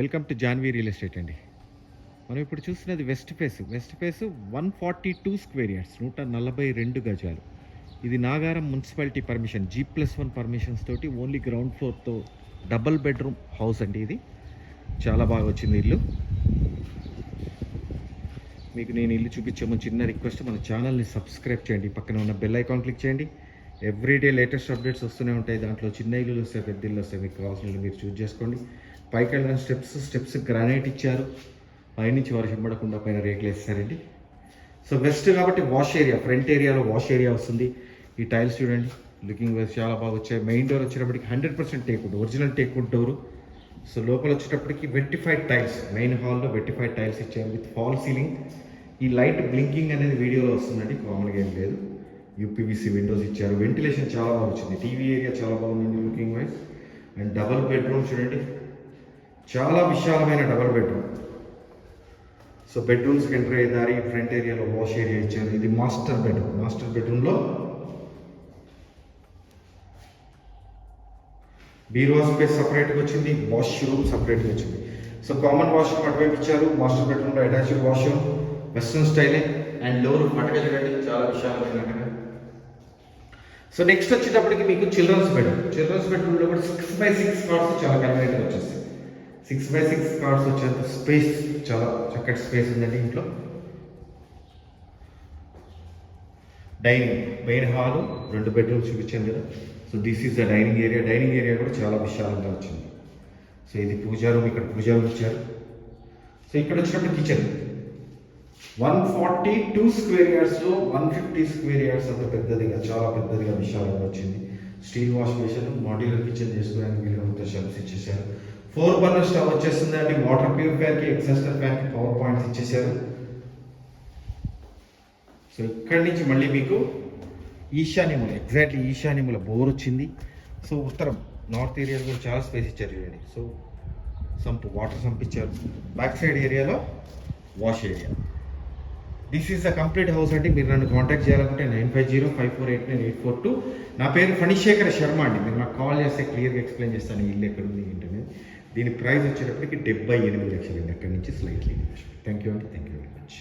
Welcome to Janvi real estate అండి. మనం ఇప్పుడు చూస్తున్నది west face west face one forty two square yards నూట నలభై రెండు గజాలు. ఇది Nagaram municipality permission G plus one permissions తోటి ఓన్లీ గ్రౌండ్ ఫ్లోర్తో డబల్ బెడ్రూమ్ హౌస్ అండి ఇది. చాలా బాగా వచ్చింది ఇల్లు. మీకు నేను ఇల్లు చూపించే ముందు చిన్న రిక్వెస్ట్ మన ఛానల్ని సబ్స్క్రైబ్ చేయండి. పక్కన ఉన్న బెల్ ఐకాన్ క్లిక్ చేయండి. ఎవ్రీడే లేటెస్ట్ అప్డేట్స్ వస్తూనే ఉంటాయి. దాంట్లో చిన్న ఇల్లులు వస్తాయి పెద్ద ఇల్లు వస్తాయి. మీకు కావాల్సిన ఇల్లు మీరు చూస్ చేసుకోండి. పైకి వెళ్ళడానికి స్టెప్స్ స్టెప్స్ గ్రానైట్ ఇచ్చారు. పైనుంచి వర్షం పడకుండా పైన రేకులు వేస్తారండి. సో వెస్ట్ కాబట్టి వాష్ ఏరియా ఫ్రంట్ ఏరియాలో వాష్ ఏరియా వస్తుంది. ఈ టైల్స్ చూడండి లుకింగ్ వైజ్ చాలా బాగా వచ్చాయి. మెయిన్ డోర్ వచ్చేటప్పటికి hundred percent teakwood original teakwood door. So లోపల వచ్చేటప్పటికి వెట్టిఫైడ్ టైల్స్ మెయిన్ హాల్లో వెట్టిఫైడ్ టైల్స్ ఇచ్చారు విత్ ఫాల్ సీలింగ్. ఈ లైట్ బ్లింకింగ్ అనేది వీడియోలో వస్తుందండి కామన్గా ఏం లేదు. యూపీవీసీ విండోస్ ఇచ్చారు. వెంటిలేషన్ చాలా బాగా వచ్చింది. టీవీ ఏరియా చాలా బాగుందండి looking wise. And double bedroom చూడండి చాలా విశాలమైన డబల్ బెడ్రూమ్. సో బెడ్రూమ్స్కి ఎంటర్ అయ్యే దారి ఫ్రంట్ ఏరియాలో వాష్ ఏరియా ఇచ్చారు. ఇది మాస్టర్ బెడ్రూమ్. మాస్టర్ బెడ్రూమ్లో బీరువా స్పేస్ సపరేట్గా వచ్చింది వాష్రూమ్ సపరేట్గా వచ్చింది. సో కామన్ వాష్రూమ్ అటువైపు ఇచ్చారు మాస్టర్ బెడ్రూమ్లో అటాచ్డ్ వాష్రూమ్ వెస్ట్రన్ స్టైలే అండ్ డోర్ అటక చూడండి చాలా విశాలమైన సో నెక్స్ట్ వచ్చేటప్పటికి మీకు చిల్డ్రన్స్ బెడ్రూమ్ చిల్డ్రన్స్ బెడ్రూమ్లో కూడా సిక్స్ బై సిక్స్ కార్డ్స్ చాలా కన్వీనియంట్గా వచ్చేస్తాయి సిక్స్ బై సిక్స్ కార్డ్స్ వచ్చేంత స్పేస్ చాలా చక్కటి స్పేస్ ఉందండి ఇంట్లో. డైనింగ్ మెయిన్ హాల్ రెండు బెడ్రూమ్స్ చూపించాను కదా. So this is the dining area dining area కూడా చాలా విశాలంగా వచ్చింది. సో ఇది పూజా రూమ్ ఇక్కడ పూజా రూమ్ ఇచ్చారు. సో ఇక్కడ వచ్చినప్పుడు kitchen one forty two square యార్డ్స్లో one fifty square yards అంత పెద్దదిగా చాలా పెద్దదిగా విశాలంగా వచ్చింది. Steel wash basin modular kitchen చేసుకోవడానికి వీలుగా షెల్ఫ్స్ ఇచ్చేసారు ఫోర్ బర్నర్ స్టవ్ వచ్చేస్తుంది అండి. వాటర్ ప్యూరిఫైర్కి ఎగ్జాస్టర్ ఫ్యాన్కి పవర్ పాయింట్స్ ఇచ్చేసారు సో ఇక్కడి నుంచి మళ్ళీ మీకు ఈశాన్యముల ఎగ్జాక్ట్లీ ఈశాన్యముల బోర్ వచ్చింది. సో ఉత్తరం నార్త్ ఏరియాలో కూడా చాలా స్పేస్ ఇచ్చారు చూడండి. సో సంప్ వాటర్ సంప్ ఇచ్చారు. బ్యాక్ సైడ్ ఏరియాలో wash area. This is the complete house అంటే మీరు నన్ను కాంటాక్ట్ చేయాలనుకుంటే nine five zero five four eight nine eight four two. నా పేరు ఫణిశేఖర శర్మ అండి. మీరు నాకు కాల్ చేస్తే క్లియర్గా ఎక్స్ప్లెయిన్ చేస్తాను. ఇల్లు ఎక్కడ ఉంది ఏంటనేది. దీని ప్రైస్ వచ్చేటప్పటికి డెబ్బై ఎనిమిది లక్షలండి. అక్కడి నుంచి స్లైట్లీ థ్యాంక్ యూ అండి థ్యాంక్ యూ వెరీ మచ్